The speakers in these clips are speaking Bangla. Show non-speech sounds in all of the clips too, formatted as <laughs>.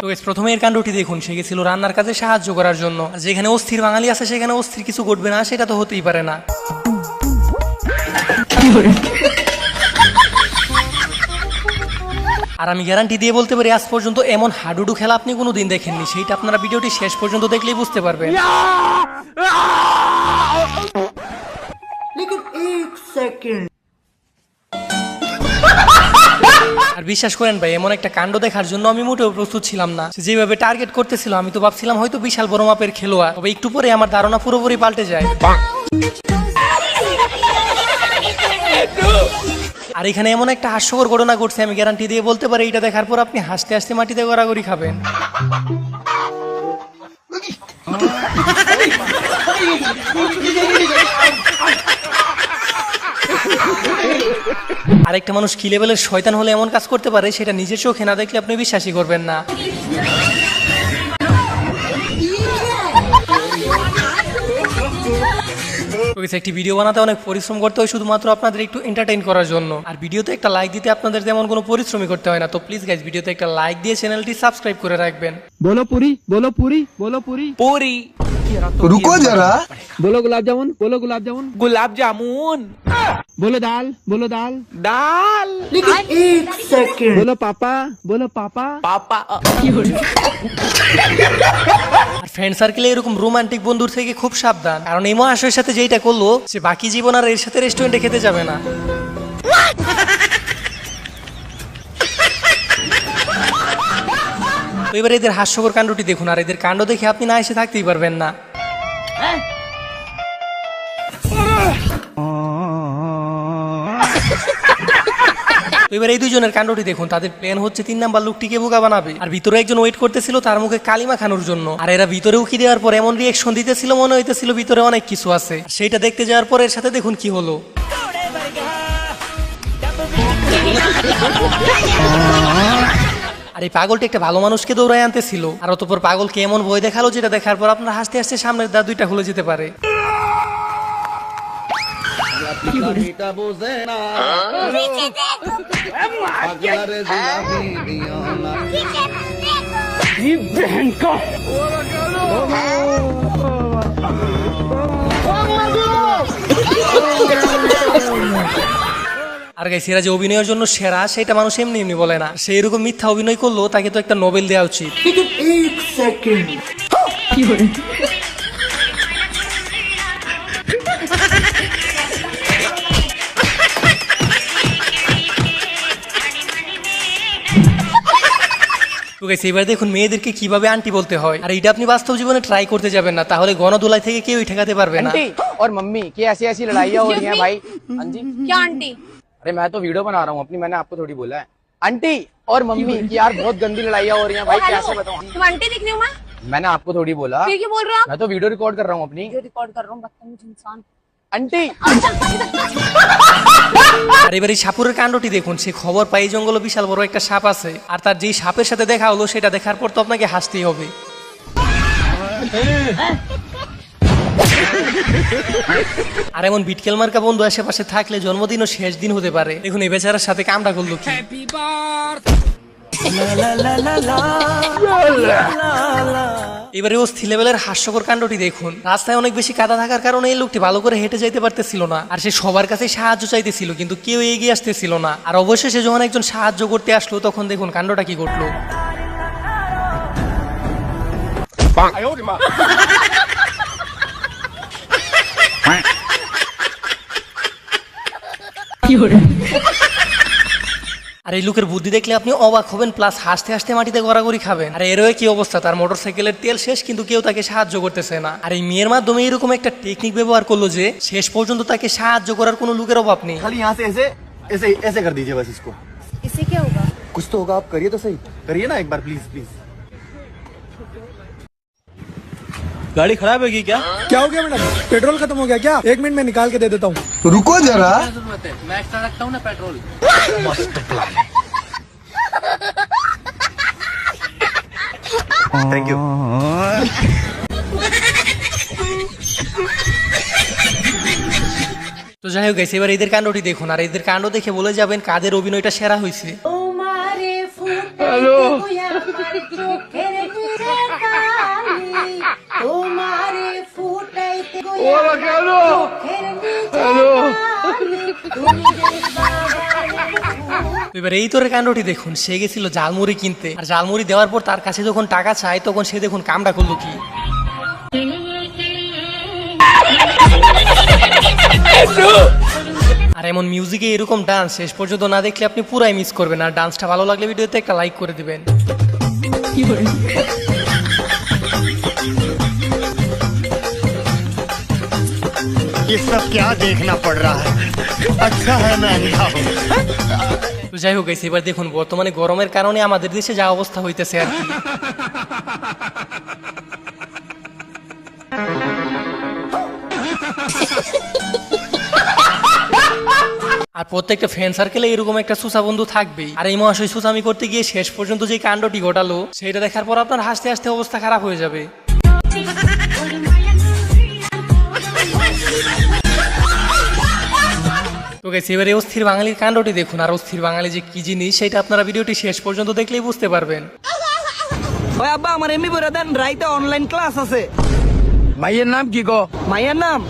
তো guys, প্রথমে এর কাণ্ডটি দেখুন। সে গেছিল রান্নার কাজে সাহায্য করার জন্য। যেখানে অস্থির বাঙালি আছে সেখানে অস্থির কিছু ঘটবে না সেটা তো হতেই পারে না। আর আমি গ্যারান্টি দিয়ে বলতে পারি আজ পর্যন্ত এমন হাডুডু খেলা আপনি কোনোদিন দেখেননি। সেইটা আপনারা ভিডিওটি শেষ পর্যন্ত দেখলেই বুঝতে পারবেন। second. <laughs> আর বিশ্বাস করেন ভাই এমন একটা কাণ্ড দেখার জন্য আমি মোটেও প্রস্তুত ছিলাম না। যেভাবে টার্গেট করতেছিল আমি তো ভাবছিলাম হয়তো বিশাল বড় মাপের খেলোয়াড় তবে একটু পরে আমার ধারণা পুরোপুরি পাল্টে যায়। <laughs> আর এখানে এমন একটা হাস্যকর ঘটনা ঘটছে আমি গ্যারান্টি দিয়ে বলতে পারি এটা দেখার পর আপনি হাসতে হাসতে মাটিতে গড়াগড়ি খাবেন। <laughs> আরেকটা মানুষ কি লেভেলের শয়তান হলে এমন কাজ করতে পারে, সেটা নিজের চোখে না দেখলে আপনি বিশ্বাসই করবেন না। একটি ভিডিও বানাতে অনেক পরিশ্রম করতে হয় শুধুমাত্র আপনাদের একটু এন্টারটেইন করার জন্য। আর ভিডিওতে একটা লাইক দিতে আপনাদের তেমন কোনো পরিশ্রমই করতে হয় না। তো প্লিজ গাইজ ভিডিওতে একটা লাইক দিয়ে চ্যানেলটি সাবস্ক্রাইব করে রাখবেন। বলো পুরি বলো পুরি বলো পুরি। পুরি। রুকো যারা। বলো গোলাপ জামুন বলো গোলাপ জামুন গোলাপ জামুন বলো ডাল বলো ডাল। ডাল। বলো পাপা বলো পাপা। পাপা কি ফ্রেন্ড সার্কেলে এরকম রোমান্টিক বন্ধুর থেকে খুব সাবধান। কারণ এই মহাশয়ের সাথে যেটা করল, সে বাকি জীবন আর এর সাথে রেস্টুরেন্টে খেতে যাবে না। এবার এদের হাস্যকর কাণ্ডটি দেখুন, আর এদের কাণ্ড দেখে আপনি না এসে থাকতেই পারবেন না। এবার এই দুজনের কাণ্ডটি দেখুন, তাদের প্ল্যান হচ্ছে তিন নাম্বার লোকটিকে বোকা বানাবে। আর ভিতরে একজন ওয়েট করতেছিল, তার মুখে কালিমা খানোর জন্য। আর এরা ভিতরে উকি দেওয়ার পর এমন রিয়েকশন দিতেছিল, মনে হইতেছিল ভিতরে অনেক কিছু আছে। সেইটা দেখতে যাওয়ার পর এর সাথে দেখুন কি হলো। আর এই পাগলটি একটা ভালো মানুষকে দৌড়ায় আনতেছিল। আর অতপর পাগলকে এমন ভয় দেখাল, যেটা দেখার পর আপনার হাসতে হাসতে সামনের দা দুইটা খুলে যেতে পারে। আর গাই এরা যে অভিনয়ের জন্য সেরা সেটা মানুষ এমনি এমনি বলে না। সেই রকম মিথ্যা অভিনয় করল তাকে তো একটা নোবেল দেওয়া উচিত। কি তো গাইস এবার দেখুন মেয়েদেরকে কিভাবে আন্টি বলতে হয় আর এটা আপনি বাস্তব জীবনে ট্রাই করতে যাবেন না তাহলে গণদোলাই থেকে কেউই ঠেকাতে পারবে না आंटी और मम्मी की ऐसी ऐसी लड़ाइयाँ हो रही हैं भाई हाँ जी क्या आंटी अरे मैं तो वीडियो बना रहा हूँ अपनी मैंने आपको थोड़ी बोला है आंटी और मम्मी की यार बहुत गंदी लड़ाइयाँ हो रही हैं भाई हेलो कैसे बताऊँ तुम आंटी दिख रही हो मैं मैंने आपको थोड़ी बोला फिर क्यों बोल रहे हो आप मैं तो वीडियो रिकॉर्ड कर रहा हूँ अपनी वीडियो रिकॉर्ड कर रहा हूँ बदतमीज इंसान आंटी আর এবার এই সাপুরের কাণ্ডটি দেখুন সে খবর পাই জঙ্গলে বিশাল বড় একটা সাপ আছে আর তার যেই সাপের সাথে দেখা হলো সেটা দেখার পর তো আপনাকে হাসতেই হবে। আর এমন বিটকেল মার্কা বন্ধু আশেপাশে থাকলে জন্মদিনও শেষ দিন হতে পারে। দেখুন এই বেচারার সাথে কামটা করল কি? এবারে অস্থি লেভেলের হাস্যকর কাণ্ডটি দেখুন। রাস্তায় অনেক বেশি কাদা থাকার কারণে এই লোকটি ভালো করে হেঁটে যাইতে পারতেছিল না। আর সে সবার কাছে সাহায্য চাইতেছিল কিন্তু কেউ এগিয়ে আসতেছিল না। আর অবশেষে যখন একজন সাহায্য করতে আসলো তখন দেখুন কাণ্ডটা কি ঘটলো। আর এই লোকের বুদ্ধি দেখলে আপনি অবাক হবেন প্লাস হাসতে হাসতে মাটিতে গড়াগড়ি খাবেন আর এরও কি অবস্থা তার মোটর সাইকেলের তেল শেষ কিন্তু কেউ তাকে সাহায্য করতেছে না আর এই মেয়ের মাধ্যমে এরকম একটা টেকনিক ব্যবহার করলো যে শেষ পর্যন্ত তাকে সাহায্য করার কোনো লোকের অভাব নেই खाली यहाँ से ऐसे ऐसे ऐसे कर दीजिए बस इसको इससे क्या होगा कुछ तो होगा आप करिए तो सही करिए ना एक बार प्लीज प्लीज गाड़ी खराब होगी क्या क्या हो गया मैडम पेट्रोल खत्म हो गया क्या एक मिनट में निकाल के दे देता हूँ रुको जरा मैं एक्स्ट्रा रखता हूँ ना पेट्रोल थैंक यू তো যাই হোক গেছে এবার এদের কাণ্ডটি দেখুন আর এদের কাণ্ড দেখে বলে যাবেন কাদের অভিনয়টা সেরা হয়েছে তো <laughs> এবার এই তোর কাণ্ডটি দেখুন সে গেছিল জালমুড়ি কিনতে। আর জালমুড়ি দেওয়ার পর তার কাছে যখন টাকা চায় তখন সে দেখুন কামটা করল কি। আর এমন মিউজিকে এরকম ডান্স শেষ পর্যন্ত না দেখলে আপনি পুরাই মিস করবেন। আর ডান্সটা ভালো লাগলে ভিডিওতে একটা লাইক করে দিবেন। ये सब क्या देखना पड़ रहा है अच्छा है मैं अंधा हूँ তো যাই হোক guys, এবার দেখুন বর্তমানে গরমের কারণে আমাদের দেশে যা অবস্থা হইতেছে আর কি আর প্রত্যেকটা ফ্রেন্ড সার্কেলে এরকম একটা সুসা বন্ধু থাকবেই আর এই মহাশয় সুসামি করতে গিয়ে শেষ পর্যন্ত যে কাণ্ডটি ঘটালো সেটা দেখার পর আপনার হাসতে হাসতে অবস্থা খারাপ হয়ে যাবে গেছে। এবারে অস্থির বাঙালির কাণ্ডটি দেখুন আর অস্থির বাঙালি যে কি জিনিস সেটা আপনারা ভিডিওটি শেষ পর্যন্ত দেখলেই বুঝতে পারবেন। ওই আব্বা আমার এমনি বলে দেন রাইতে অনলাইন ক্লাস আছে। মাইয়ের নাম কি গো? মাইয়ের নাম?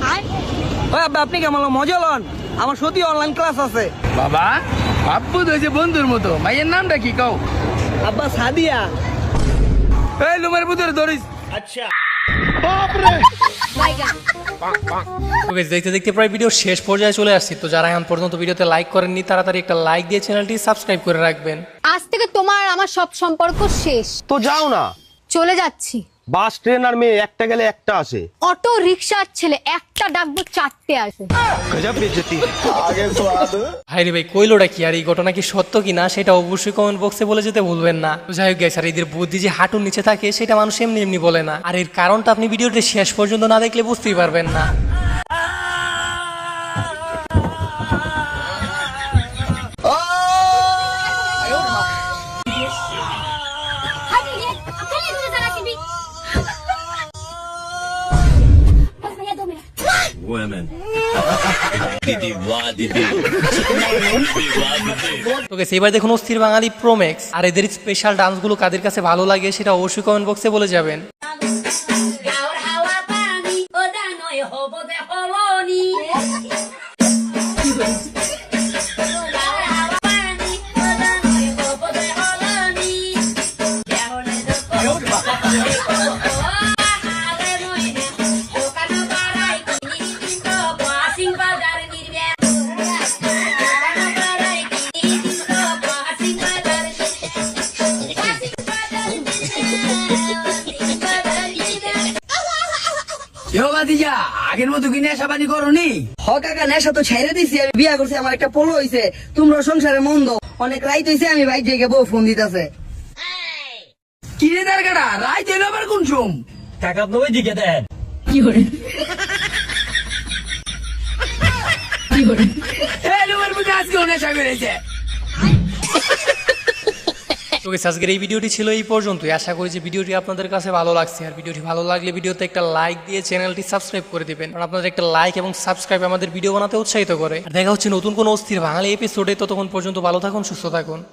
ওই আব্বা আপনি কেমন? মজা লন। আমার সত্যি অনলাইন ক্লাস আছে। বাবা আব্বু তো হয়েছে বন্ধুর মতো। মাইয়ের নামটা কি কও? আব্বা সাদিয়া। এই লুমের ভিতরে ধরিস তো ওকে দেখতে দেখতে প্রায় ভিডিও শেষ পর্যায়ে চলে আসছি। তো যারা এখন পর্যন্ত ভিডিওতে লাইক করেননি তাড়াতাড়ি একটা লাইক দিয়ে চ্যানেলটি সাবস্ক্রাইব করে রাখবেন। আজ থেকে তোমার আমার সব সম্পর্ক শেষ। তো যাও না। চলে যাচ্ছি। বাস ট্রেন আর মেয়ে একটা গেলে একটা আসে। অটো রিক্সার ছেলে একটা ডাকবো চারটে আসে। গজব বেজতি। ভাই রে ভাই কইলোটা কি আর? এই ঘটনা কি সত্য কি না সেটা অবশ্যই কমেন্ট বক্সে বলে যেতে ভুলবেন না। যাই হোক আর এদের বুদ্ধি যে হাঁটুর নিচে থাকে সেটা মানুষ এমনি এমনি বলে না। আর এর কারণটা আপনি ভিডিওটা শেষ পর্যন্ত না দেখলে বুঝতেই পারবেন না। তো ওকে <laughs> এবার দেখুন অস্থির বাঙালি প্রোমেক্স আর এদের স্পেশাল ডান্সগুলো কাদের কাছে ভালো লাগে সেটা অবশ্যই কমেন্ট বক্সে বলে যাবেন। কি নেশা পানি করনি? হ কাকা নেশা তো ছেড়ে দিছি আমি বিয়া করছি আমার একটা পোলো হইছে। তোমরা সংসারে মন্দ অনেক রাইত হইছে আমি বাইক থেকে বউ ফোন দিতেছে। কিরে দারগাড়া রাইত হইল আবার কোন সুম টাকা আপনি ওই দিকে দেন। কি করে? কি করে? এই লোকের মধ্যে আজকে নেশা বেড়েছে। Guys, আজকের এই ভিডিওটি ছিল এই পর্যন্তই। আশা করি যে ভিডিওটি আপনাদের কাছে ভালো লাগছে। আর ভিডিওটি ভালো লাগলে ভিডিওতে একটা লাইক দিয়ে চ্যানেলটি সাবস্ক্রাইব করে দেবেন। কারণ আপনাদের একটা লাইক এবং সাবস্ক্রাইব আমাদের ভিডিও বানাতে উৎসাহিত করে। আর দেখা হচ্ছে নতুন কোনো অস্থির বাঙালি এপিসোডে ততক্ষণ পর্যন্ত ভালো থাকুন সুস্থ থাকুন।